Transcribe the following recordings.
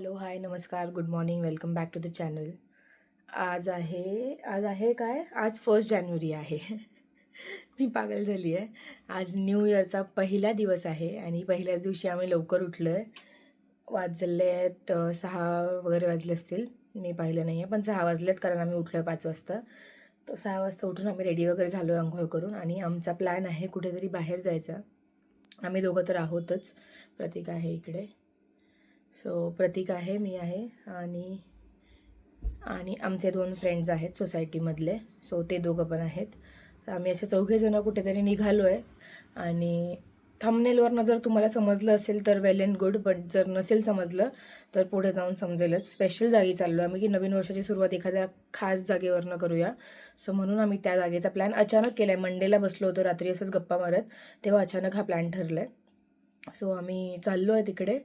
Hello hi नमस्कार good morning welcome back to the channel. आज आहे आज आहे काय? आज फर्स्ट जानेवारी आहे. मी पागल झाली आहे. आज न्यू इयरचा पहिला दिवस आहे आणि पहिल्याच दिवशी आम्ही लवकर उठलो आहे वाजले आहेत सहा वगैरे वाजले असतील. मी पाहिलं नाही आहे पण सहा वाजलेत कारण आम्ही उठलो आहे पाच वाजता. तर सहा वाजता उठून आम्ही रेडी वगैरे झालो आहे आंघोळ करून आणि आमचा प्लॅन आहे कुठेतरी बाहेर जायचा. आम्ही दोघं तर आहोतच. प्रतीक आहे इकडे. सो प्रतीक आहे मी आहे आणि आणि आमचे दोन फ्रेंड्स आहेत सोसायटीमधले सो ते दोघं पण आहेत. आम्ही असे चौघेजणं कुठेतरी निघालो आहे आणि थंबनेलवरनं जर तुम्हाला समजलं असेल तर वेल अँड गुड पण जर नसेल समजलं तर पुढे जाऊन समजेलच. स्पेशल जागी चाललो आम्ही की नवीन वर्षाची सुरुवात एखाद्या खास जागेवरनं करूया. सो म्हणून आम्ही त्या जागेचा प्लॅन अचानक केला आहे मंडेला बसलो होतो रात्री असंच गप्पा मारत तेव्हा अचानक हा प्लॅन ठरला आहे सो आम्ही चाललो आहे तिकडे.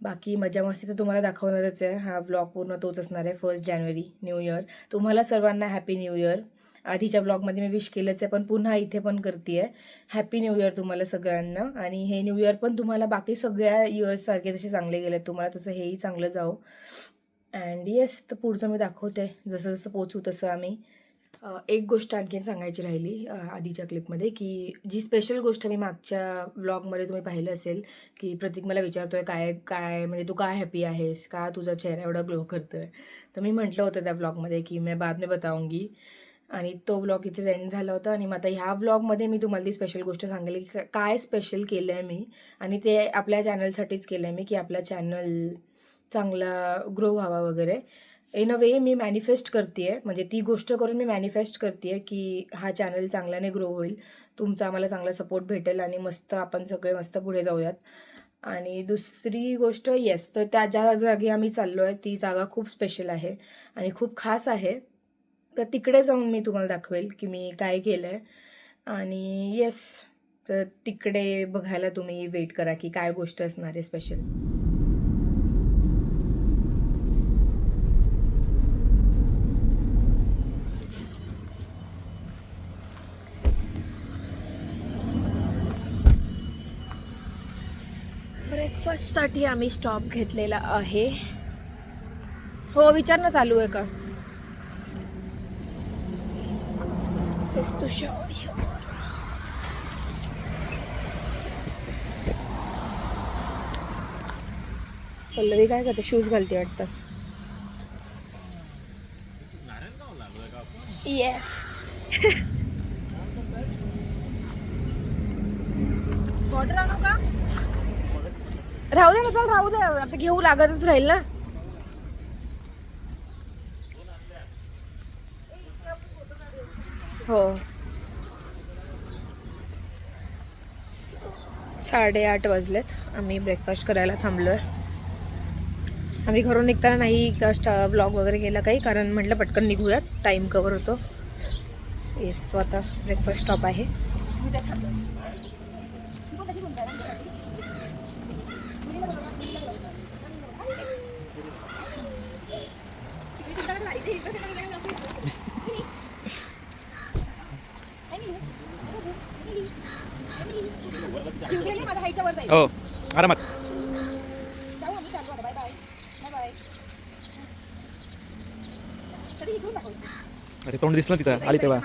बाकी मजा मस्ती तर तुम्हाला दाखवणारच आहे. हा व्लॉग पूर्ण तोच असणार आहे फर्स्ट जानेवारी न्यू इयर तुम्हाला सर्वांना हॅपी न्यू इयर आधीच्या ब्लॉगमध्ये मी विश केलंच आहे पण पुन्हा इथे पण करते आहे हॅपी न्यू इयर तुम्हाला सगळ्यांना. आणि हे न्यू इयर पण तुम्हाला बाकी सगळ्या इयर्ससारखे जसे चांगले गेले तुम्हाला तसं हेही चांगलं जावं. अँड येस तर पुढचं मी दाखवते. जसं जसं पोचू तसं आम्ही. एक गोष्ट आणखीन सांगायची राहिली आधीच्या क्लिपमध्ये की जी स्पेशल गोष्ट मी मागच्या व्लॉगमध्ये तुम्ही पाहिलं असेल की प्रतीक मला विचारतोय काय काय म्हणजे तू काय हॅपी आहेस? का तुझा चेहरा एवढा ग्लो करतोय? तर मी म्हटलं होतं त्या व्लॉगमध्ये की मैं बाद में बताऊंगी. आणि तो व्लॉग इथेच एंड झाला होता आणि मग आता ह्या व्लॉगमध्ये मी तुम्हाला ती स्पेशल गोष्ट सांगेल की काय स्पेशल केलं आहे मी आणि ते आपल्या चॅनलसाठीच केलं आहे मी की आपला चॅनल चांगला ग्रो व्हावा वगैरे. In a way me manifest करते म्हणजे ती गोष्ट करून मी मॅनिफेस्ट करते की हा चॅनल चांगल्याने ग्रो होईल. तुमचा आम्हाला चांगला सपोर्ट भेटेल आणि मस्त आपण सगळे मस्त पुढे जाऊयात. आणि दुसरी गोष्ट येस तर त्या ज्या जागी आम्ही चाललो आहे ती जागा खूप स्पेशल आहे आणि खूप खास आहे. तर तिकडे जाऊन मी तुम्हाला दाखवेल की मी काय केलं आहे आणि येस तर तिकडे बघायला तुम्ही वेट करा की काय गोष्ट असणार आहे स्पेशल ब्रेकफास्टसाठी आम्ही स्टॉप घेतलेला आहे. हो विचार ना चालू आहे का. पल्लवी काय करते? शूज घालते वाटतं. येस राहू दे ना चल राहू दे. आता घेऊ लागतच राहील ना. हो. साडेआठ वाजलेत. आम्ही ब्रेकफास्ट करायला थांबलो आहे आम्ही घरून निघताना नाही ब्लॉग वगैरे केला काही कारण म्हटलं पटकन निघूयात. टाईम कवर होतो. येस सो आता ब्रेकफास्ट स्टॉप आहे. हो आरामात. अरे तोंड दिसलं तिचं आली तेव्हा.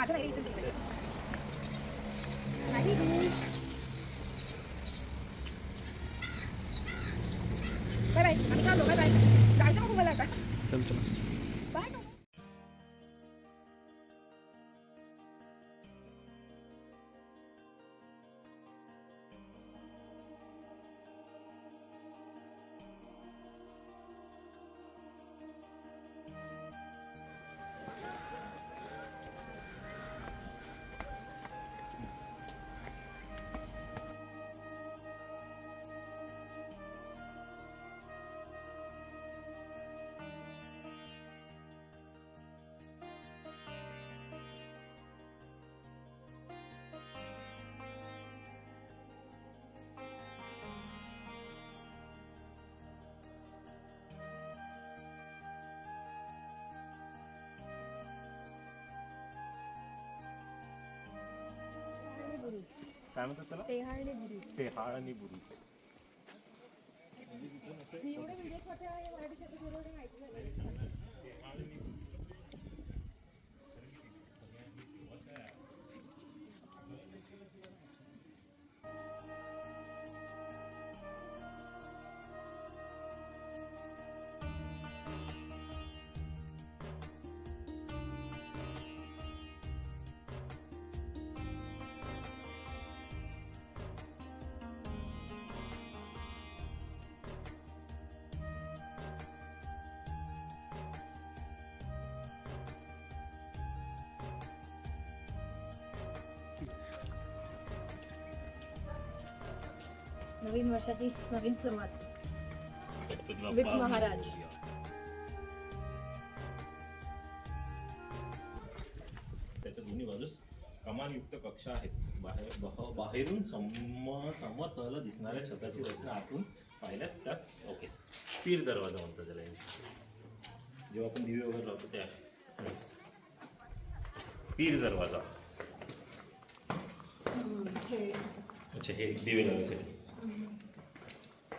काय म्हणतात त्याला? टेहाळणे बुरी ते हाळ आणि नवीन वर्षाची नवीन सुरुवात. विथ महाराज. त्याच्या दोन्ही बाजूस कमानयुक्त कक्ष आहेत. बाहेर बह- बाहेरून सम समतल दिसणाऱ्या छताची रचना आतून पाहिल्यास त्याच ओके. पीर दरवाजा म्हणतात त्याला. जेव्हा आपण दिवे वगैरे लावतो त्या. पीर दरवाजा. अच्छा हे दिवे लावायचे.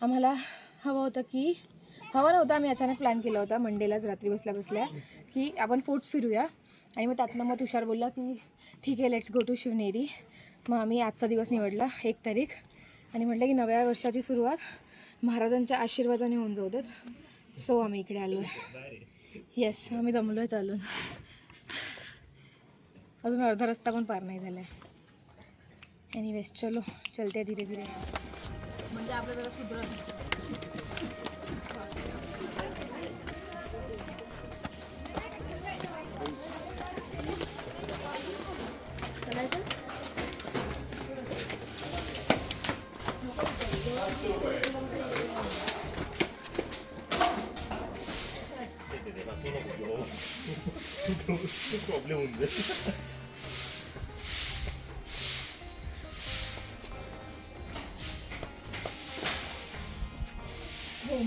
आम्हाला हवं होतं की हवं नव्हतं आम्ही अचानक प्लॅन केला होता मंडेलाच रात्री बसल्या बसल्या की आपण फोर्ट्स फिरूया. आणि मग त्यातनं मग तुषार बोलला की ठीक आहे लेट्स गो टू शिवनेरी. मग आम्ही आजचा दिवस निवडला एक तारीख. आणि म्हटलं की नव्या वर्षाची सुरुवात महाराजांच्या आशीर्वादाने होऊन जाऊ देत. सो आम्ही इकडे आलो आहे येस आम्ही जमलो आहे चालून अजून अर्धा रस्ता पण पार नाही झाला आहे एनिवेज चलो चलते धीरे धीरे. म्हणजे आपलं जरा सुधरत चलायचं प्रॉब्लेम होऊन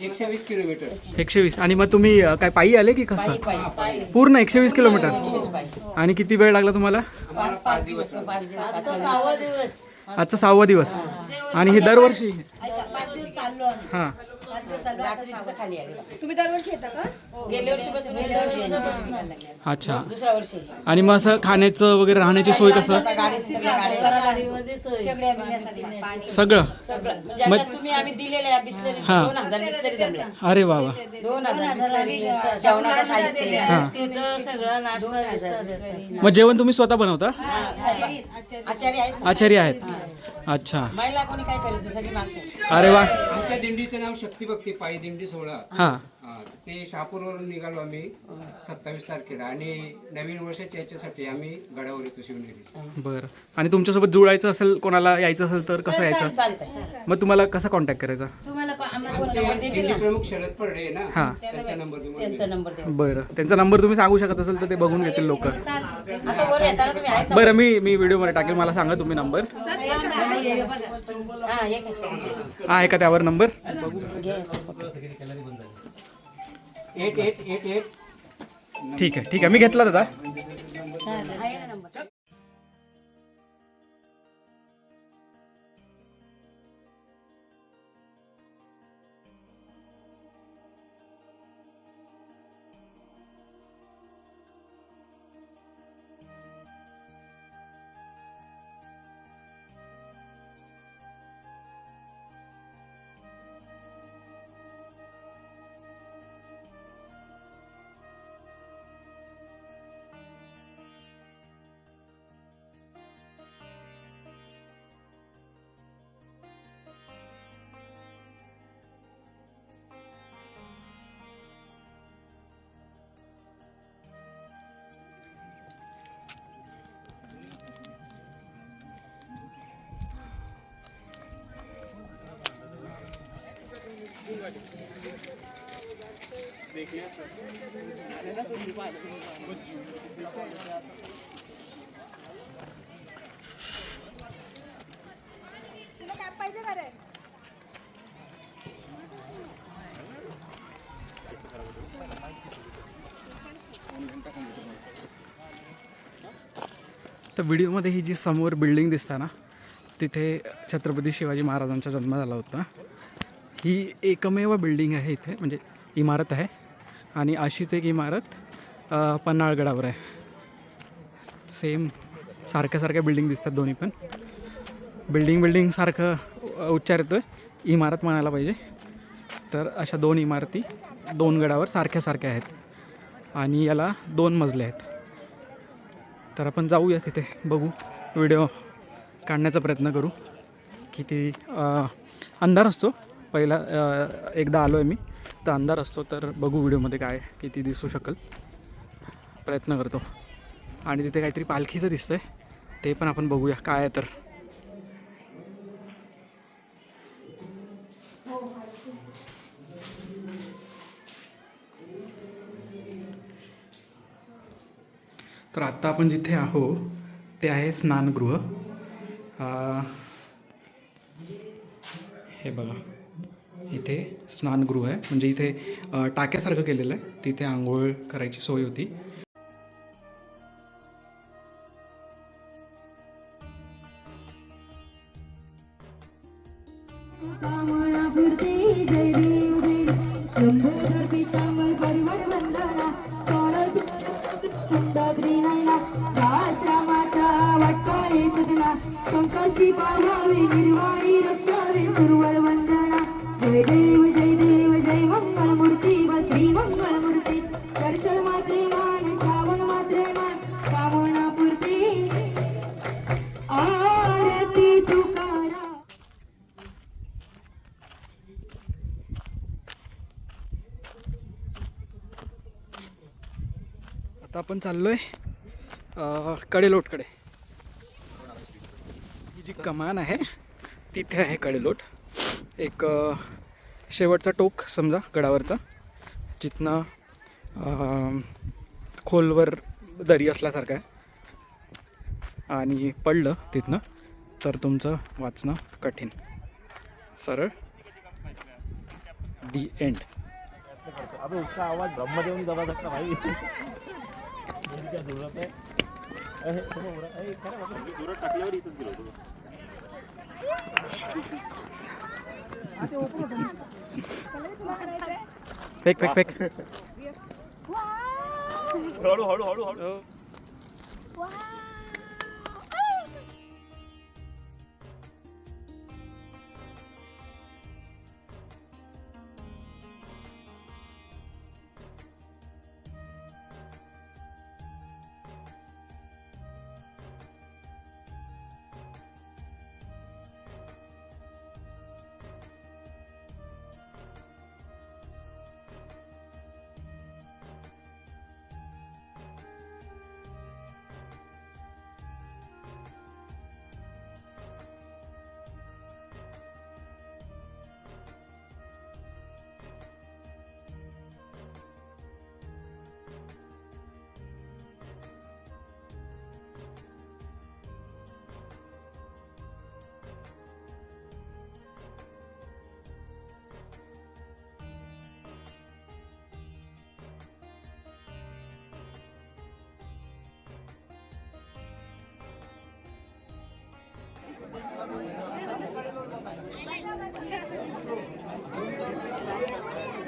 एकशे वीस किलोमीटर. एकशे वीस. आणि मग तुम्ही अं, काय पायी आले की कसं? पूर्ण एकशे वीस किलोमीटर? आणि किती वेळ लागला तुम्हाला? पाच पाच दिवस. पाच दिवस. आजचा सहावा दिवस. आणि हे दरवर्षी? पाच दिवस चाललो आम्ही. हां. रात्री तिथं खाली आली तुम्ही दरवर्षी येता का? गेल्या वर्षीपासून गेल्या अच्छा. दुसऱ्या वर्षी. आणि मग असं खाण्याचं वगैरे राहण्याची सोय कसं? आता गाडीत सगळ्या गाड्या शेगड्या बिगड्या सगळं? सगळं. म्हणजे तुम्ही आम्ही दिलेल्या बिस्लरी हा. दोन हजार बिस्लरी जमल्या. अरे वा वा. दोन हजार बिस्लरी. जेवणाचं साहित्य. सगळं नाश्ता बिस्टा देतात. मग जेवण तुम्ही स्वतः बनवता? आचार्य आहेत. ना. आचार्य आहेत अच्छा. महिला कोणी काय करत नाही सगळी माणसं. अरे वा. आमच्या दिंडीचं नाव शक्ती भक्ती पायी दिंडी सोहळा. हां. हा, ते शहापूरवरून निघालो आम्ही सत्तावीस तारखेला. आणि नवीन वर्षाच्या याच्यासाठी आम्ही गडावर येतो शिवनेरी बरं. आणि तुमच्यासोबत जुळायचं असेल कोणाला यायचं असेल तर कसं यायचं? मग तुम्हाला कसा कॉन्टॅक्ट करायचा? आमचे प्रमुख शरद पडडे आहे हा. ना त्यांचा नंबर तुम्हाला त्यांचा नंबर द्या बरं. त्यांचा नंबर तुम्ही सांगू शकत असेल तर ते बघून घेतील लोक. आता वर येताना तुम्ही आहेत बरं मी मी व्हिडिओमध्ये टाकेल. मला सांगा तुम्ही नंबर. ना हा एक आहे. आहे का त्यावर नंबर. घे एट एट एट एट ठीक आहे ठीक आहे. मी घेतला दादा. तुला कॅप पाहिजे का रे तर व्हिडिओमध्ये ही जी समोर बिल्डिंग दिसता ना तिथे छत्रपती शिवाजी महाराजांचा जन्म झाला होता. ही एकमेव बिल्डिंग आहे इथे म्हणजे इमारत आहे. आणि अशीच एक इमारत पन्हाळगडावर आहे. सेम सारख्या सारख्या बिल्डिंग दिसतात दोन्ही पण. बिल्डिंग बिल्डिंग सारखं उच्चार येतो आहे इमारत म्हणायला पाहिजे. तर अशा दोन इमारती दोन गडावर सारख्या सारख्या आहेत. आणि याला दोन मजले आहेत. तर आपण जाऊया तिथे बघू व्हिडिओ काढण्याचा प्रयत्न करू. किती अंधार असतो. पहिला एकदा आलो आहे मी. तर अंधार असतो तर बघू व्हिडिओमध्ये काय किती दिसू शकेल. प्रयत्न करतो. आणि तिथे काहीतरी पालखीचं दिसतं आहे ते पण आपण बघूया काय आहे तर. तर आत्ता आपण जिथे आहो ते आहे स्नानगृह. हे बघा. इथे स्नानगृह आहे. म्हणजे इथे टाक्यासारखं केलेलं आहे. तिथे आंघोळ करायची सोय होती. आता आपण चाललो आहे कडेलोटकडे. ही जी कमान आहे तिथे आहे कडेलोट. एक शेवटचा टोक समजा गडावरचा जिथनं खोलवर दरी असल्यासारखं आहे. आणि पडलं तिथनं तर तुमचं वाचणं कठीण. सरळ. The end fake fake fake. हळू हळू हळू हळू.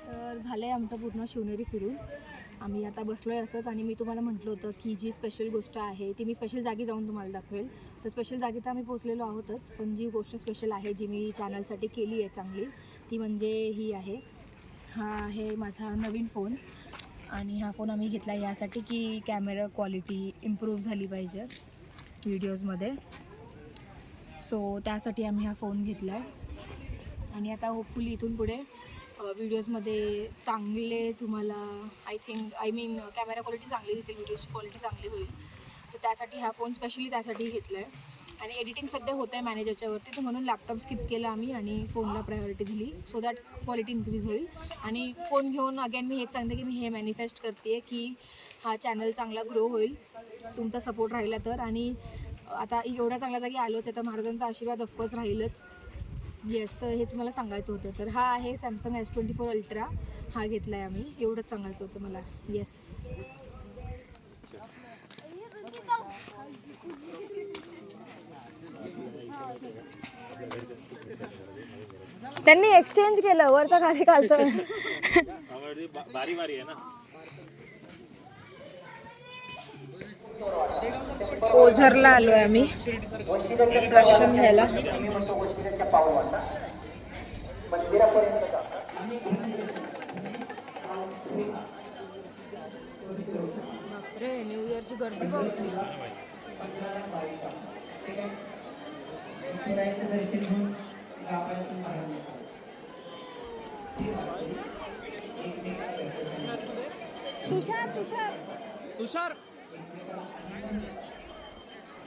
तर झालं आहे आमचं पूर्ण शिवनेरी फिरून. आम्ही आता बसलो आहे असंच आणि मी तुम्हाला म्हटलं होतं की जी स्पेशल गोष्ट आहे ती मी स्पेशल जागी जाऊन तुम्हाला दाखवेल. तर स्पेशल जागी तर आम्ही पोचलेलो आहोतच पण जी गोष्ट स्पेशल आहे जी मी चॅनलसाठी केली आहे चांगली ती म्हणजे ही आहे. हा आहे माझा नवीन फोन आणि हा फोन आम्ही घेतला यासाठी की कॅमेरा क्वालिटी इम्प्रूव्ह झाली पाहिजे व्हिडिओजमध्ये. सो त्यासाठी आम्ही हा फोन घेतला आहे. आणि आता होपफुली इथून पुढे व्हिडिओजमध्ये चांगले तुम्हाला I think I mean camera quality चांगली दिसेल व्हिडिओची क्वालिटी चांगली होईल. तर त्यासाठी हा फोन स्पेशली त्यासाठी घेतला आहे. आणि एडिटिंग सध्या होतं आहे मॅनेजरच्यावरती तर म्हणून लॅपटॉप स्किप केला आम्ही आणि फोनला प्रायोरिटी दिली. सो दॅट क्वालिटी इन्क्रीज होईल. आणि फोन घेऊन अगेन मी हेच सांगते की मी हे मॅनिफेस्ट करते की हा चॅनल चांगला ग्रो होईल तुमचा सपोर्ट राहिला तर. आणि आता एवढ्या चांगल्या जागी आलोच आहे तर महाराजांचा आशीर्वाद ऑफकोर्स राहीलच. येस तर हेच मला सांगायचं होतं. तर हा आहे Samsung S twenty four Ultra हा घेतला आहे आम्ही. एवढंच सांगायचं होतं मला. येस त्यांनी एक्सचेंज केलं वर तर खाली खालतं बारी बारी आहे ना. ओझरला आलो आहे आम्ही. दर्शन घ्यायला. न्यू इयरची गर्दी बघ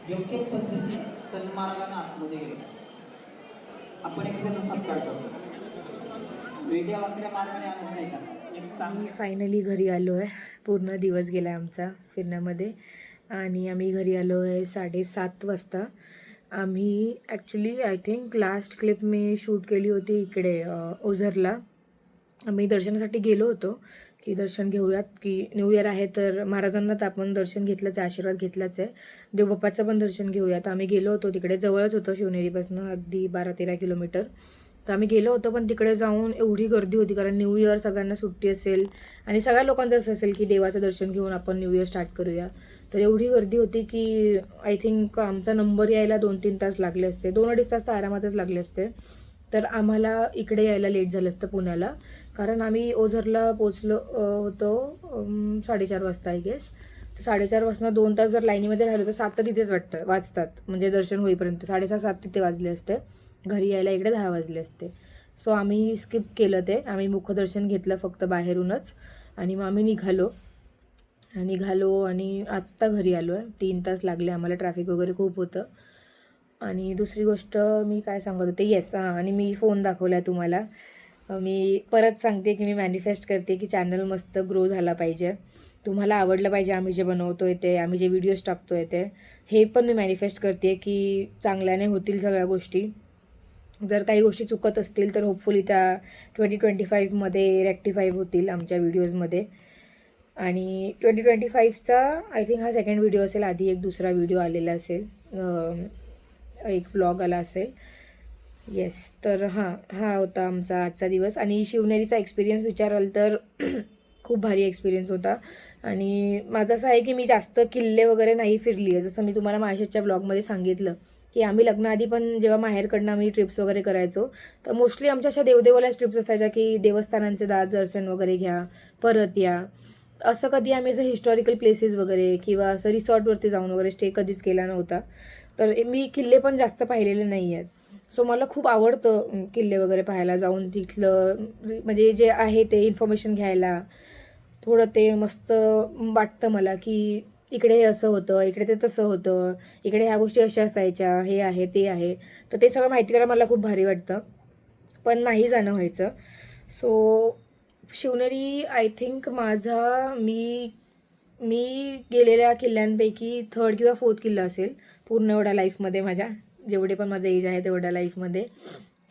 योग्य पद्धती सन्मार्गाने आतमध्ये गेलो. आपण सत्कार करतो वेगळ्या वाकड्या मार्गाने आणत नाही का? फायनली घरी आलो आहे पूर्ण दिवस गेला आहे आमचा फिरण्यामध्ये. आणि आम्ही घरी आलो आहे साडेसात वाजता. आम्ही actually I think last clip me shoot केली होती इकडे ओझरला. आम्ही दर्शनासाठी गेलो होतो की दर्शन घेऊयात की न्यू इयर आहे तर महाराजांना तर आपण दर्शन घेतलंच आहे आशीर्वाद घेतलाच आहे. देवबाप्पाचं पण दर्शन घेऊयात. आम्ही गेलो होतो तिकडे जवळच होतं शिवनेरीपासून अगदी बारा तेरा किलोमीटर. तर आम्ही गेलो होतो पण तिकडे जाऊन एवढी गर्दी होती कारण न्यू इयर सगळ्यांना सुट्टी असेल आणि सगळ्या लोकांचं असं असेल की देवाचं दर्शन घेऊन आपण न्यू इयर स्टार्ट करूया. तर एवढी गर्दी होती की आय थिंक आमचा नंबर यायला दोन तीन तास लागले असते दोन अडीच तास तर आरामातच लागले असते. तर आम्हाला इकडे यायला लेट झालं असतं पुण्याला कारण आम्ही ओझरला पोचलो होतो साडेचार वाजता आय गेस तर साडेचार वाजता दोन तास जर लाईनीमध्ये राहिलो तर सात तर तिथेच वाटतं वाजतात म्हणजे दर्शन होईपर्यंत. साडेसहा सात तिथे वाजले असते. घरी यायला इकडे दहा वाजले असते. सो आम्ही स्किप केलं ते. आम्ही मुखदर्शन घेतलं फक्त बाहेरूनच. आणि मग आम्ही निघालो. निघालो आणि आत्ता घरी आलो आहे तीन तास लागले आम्हाला. ट्रॅफिक वगैरे खूप होतं. आणि दुसरी गोष्ट मी काय सांगत होते? येस हां. आणि मी फोन दाखवला आहे तुम्हाला. मी परत सांगते की मी मॅनिफेस्ट करते की चॅनल मस्त ग्रो झाला पाहिजे. तुम्हाला आवडलं पाहिजे आम्ही जे बनवतो आहे ते आम्ही जे व्हिडिओज टाकतो आहे ते. हे पण मी मॅनिफेस्ट करते की चांगल्याने होतील सगळ्या गोष्टी. जर काही गोष्टी चुकत असतील तर होपफुली त्या ट्वेंटी ट्वेंटी फाईव्हमध्ये रेक्टिफाय होतील आमच्या व्हिडिओजमध्ये आणि ट्वेंटी ट्वेंटी फाईव्हचा आय थिंक हा सेकंड व्हिडिओ असेल आधी एक दुसरा व्हिडिओ आलेला असेल. एक व्लॉग आला असेल. येस तर हां हा होता आमचा आजचा दिवस. आणि शिवनेरीचा एक्सपिरियन्स विचाराल तर खूप भारी एक्सपिरियन्स होता. आणि माझं असं आहे की मी जास्त किल्ले वगैरे नाही फिरली आहे जसं मी तुम्हाला माझ्याच्या ब्लॉगमध्ये सांगितलं की आम्ही लग्नाआधी पण जेव्हा माहेरकडनं आम्ही ट्रिप्स वगैरे करायचो तर मोस्टली आमच्या अशा देवदेवालाच ट्रिप्स असायच्या की देवस्थानांचे दात दर्शन वगैरे घ्या परत या. असं कधी आम्ही असं हिस्टॉरिकल प्लेसेस वगैरे किंवा असं रिसॉर्टवरती जाऊन वगैरे स्टे कधीच केला नव्हता. तर मी किल्ले पण जास्त पाहिलेले नाही आहेत सो मला खूप आवडतं किल्ले वगैरे पाहायला जाऊन तिथलं म्हणजे जे आहे ते इन्फॉर्मेशन घ्यायला. थोडं ते मस्त वाटतं मला की इकडे हे असं होतं इकडे ते तसं होतं इकडे ह्या गोष्टी अशा असायच्या हे आहे ते आहे. तर ते सगळं माहिती करायला मला खूप भारी वाटतं. पण नाही जाणं व्हायचं. सो शिवनेरी आय थिंक माझा मी मी गेलेल्या किल्ल्यांपैकी थर्ड किंवा फोर्थ किल्ला असेल पूर्ण एवढ्या लाईफमध्ये माझ्या. जेवढे पण माझं एज आहे तेवढ्या लाईफमध्ये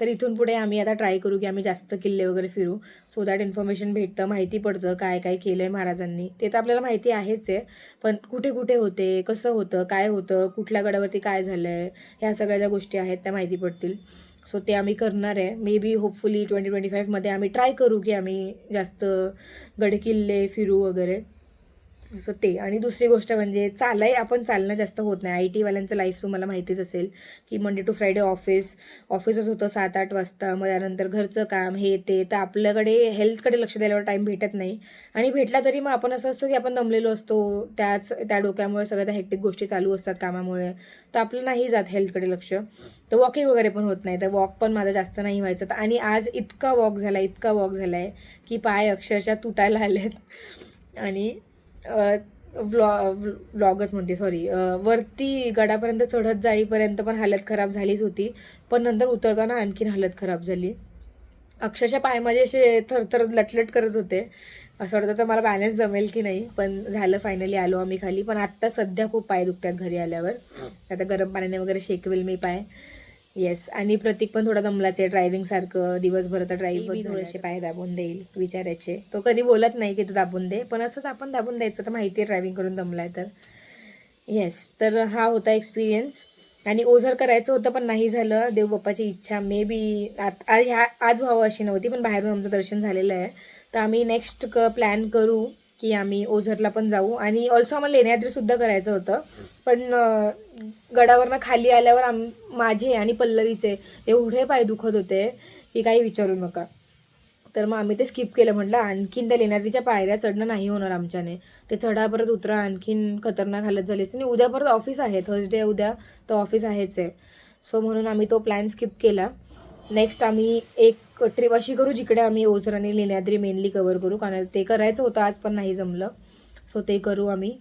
तर इथून पुढे आम्ही आता ट्राय करू की आम्ही जास्त किल्ले वगैरे फिरू. सो दॅट इन्फॉर्मेशन भेटतं माहिती पडतं काय काय केलं आहे महाराजांनी. ते तर आपल्याला माहिती आहेच आहे पण कुठे कुठे होते कसं होतं काय होतं कुठल्या गडावरती काय झालं आहे ह्या सगळ्या ज्या गोष्टी आहेत त्या माहिती पडतील. सो ते आम्ही करणार आहे. Maybe hopefully twenty twenty फाईव्हमध्ये आम्ही ट्राय करू की आम्ही जास्त गडकिल्ले फिरू वगैरे. असं ते. आणि दुसरी गोष्ट म्हणजे चालाय आपण चालणं जास्त होत नाही. आय टीवाल्यांचं लाईफ तुम्हाला माहितीच असेल की मंडे टू फ्रायडे ऑफिस ऑफिसच होतं सात आठ वाजता. मग त्यानंतर घरचं काम हे ते. तर आपल्याकडे हेल्थकडे लक्ष द्यायला टाईम भेटत नाही. आणि भेटला तरी मग आपण असं असतं की आपण दमलेलो असतो. त्याच त्या डोक्यामुळे सगळ्या त्या हेक्टिक गोष्टी चालू असतात कामामुळे. तर आपलं नाही जात हेल्थकडे लक्ष. तर वॉकिंग वगैरे पण होत नाही. तर वॉक पण माझा जास्त नाही व्हायचं. तर आणि आज इतका वॉक झाला इतका वॉक झाला आहे की पाय अक्षरशः तुटायला आलेत. आणि व्लॉ व्लॉगच म्हणते सॉरी वरती गडापर्यंत चढत जाईपर्यंत पण हालत खराब झालीच होती. पण नंतर उतरताना आणखीन हालत खराब झाली. अक्षरशः पाय माझे असे थरथर लटलट करत होते. असं वाटतं तर मला बॅलन्स जमेल की नाही पण झालं फायनली आलो आम्ही खाली. पण आत्ता सध्या खूप पाय दुखतात घरी आल्यावर. आता गरम पाण्याने वगैरे शेकवेल मी पाय. येस आणि प्रतीक पण थोडा दमलाच आहे ड्रायव्हिंग सारखं दिवसभर तर ड्राईव्ह थोडेसे पाय दाबून देईल विचारायचे. तो कधी बोलत नाही की तू दाबून दे पण असंच आपण दाबून द्यायचं तर माहिती आहे ड्रायव्हिंग करून दमलाय तर. येस तर हा होता एक्सपिरियन्स आणि ओझर करायचं होतं पण नाही झालं. देवबाप्पाची इच्छा मे बी आज ह्या आज व्हावं अशी नव्हती पण बाहेरून आमचं दर्शन झालेलं आहे. तर आम्ही नेक्स्ट क प्लॅन करू. की आम्ही ओझरला पण जाऊ. आणि ऑल्सो आम्हाला लेण्याद्रीसुद्धा करायचं होतं. पण गडावरनं खाली आल्यावर आम माझे आणि पल्लवीचे एवढे पाय दुखत होते की काही विचारू नका. तर मग आम्ही ते स्किप केलं म्हटलं आणखीन त्या लेण्याद्रीच्या पायऱ्या चढणं नाही होणार आमच्याने. ते चढा परत उतरा आणखीन खतरनाक हालत झाली असते. आणि उद्या परत ऑफिस आहे थर्सडे उद्या तर ऑफिस आहेच आहे. सो म्हणून आम्ही तो प्लॅन स्किप केला. नेक्स्ट आम्ही एक ट्रिप अशी करू जिकडे आम्ही ओझर आणि लेण्याद्री मेनली कवर करू. कारण ते करायचं होतं आज पण नाही जमलं. सो ते करू आम्ही.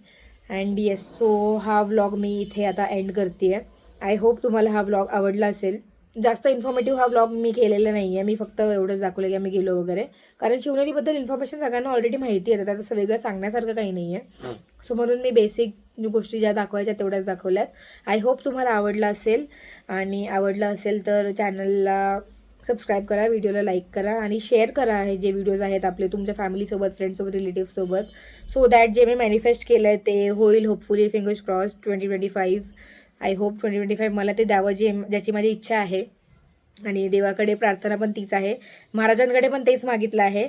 अँड येस सो हा व्लॉग मी इथे आता एंड करते आहे आय होप तुम्हाला हा व्लॉग आवडला असेल. जास्त इन्फॉर्मेटिव्ह हा व्लॉग मी केलेला नाही आहे मी फक्त एवढंच दाखवलं की आम्ही गेलो वगैरे. कारण शिवनेरीबद्दल इन्फॉर्मेशन सगळ्यांना ऑलरेडी माहिती आहे. त्यात असं वेगळं सांगण्यासारखं काही नाही आहे सो म्हणून मी बेसिक गोष्टी ज्या दाखवायच्या तेवढ्याच दाखवल्यात. आय होप तुम्हाला आवडला असेल आणि आवडलं असेल तर चॅनलला सबस्क्राईब करा व्हिडिओला लाईक करा आणि शेअर करा हे जे व्हिडिओज आहेत आपले तुमच्या फॅमिलीसोबत फ्रेंडसोबत रिलेटिव्हसोबत सो दॅट जे मी मॅनिफेस्ट केलं आहे ते होईल hopefully fingers cross twenty twenty five I hope twenty twenty five मला ते द्यावं जे ज्याची माझी इच्छा आहे. आणि देवाकडे प्रार्थना पण तीच आहे. महाराजांकडे पण तेच मागितलं आहे.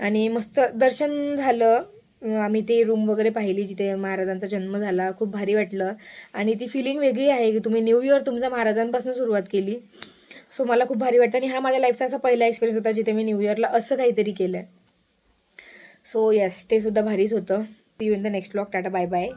आणि मस्त दर्शन झालं. आम्ही ते रूम वगैरे पाहिली जिथे महाराजांचा जन्म झाला. खूप भारी वाटलं. आणि ती फिलिंग वेगळी आहे की तुम्ही न्यू इयर तुमच्या महाराजांपासून सुरुवात केली. सो मला खूप भारी वाटतं आणि हा माझ्या लाईफचा असा पहिला एक्सपिरियन्स होता जिथे मी न्यू इयरला असं काहीतरी केलं आहे सो येस ते सुद्धा भारीच होतं. See you in the next blog tata bye bye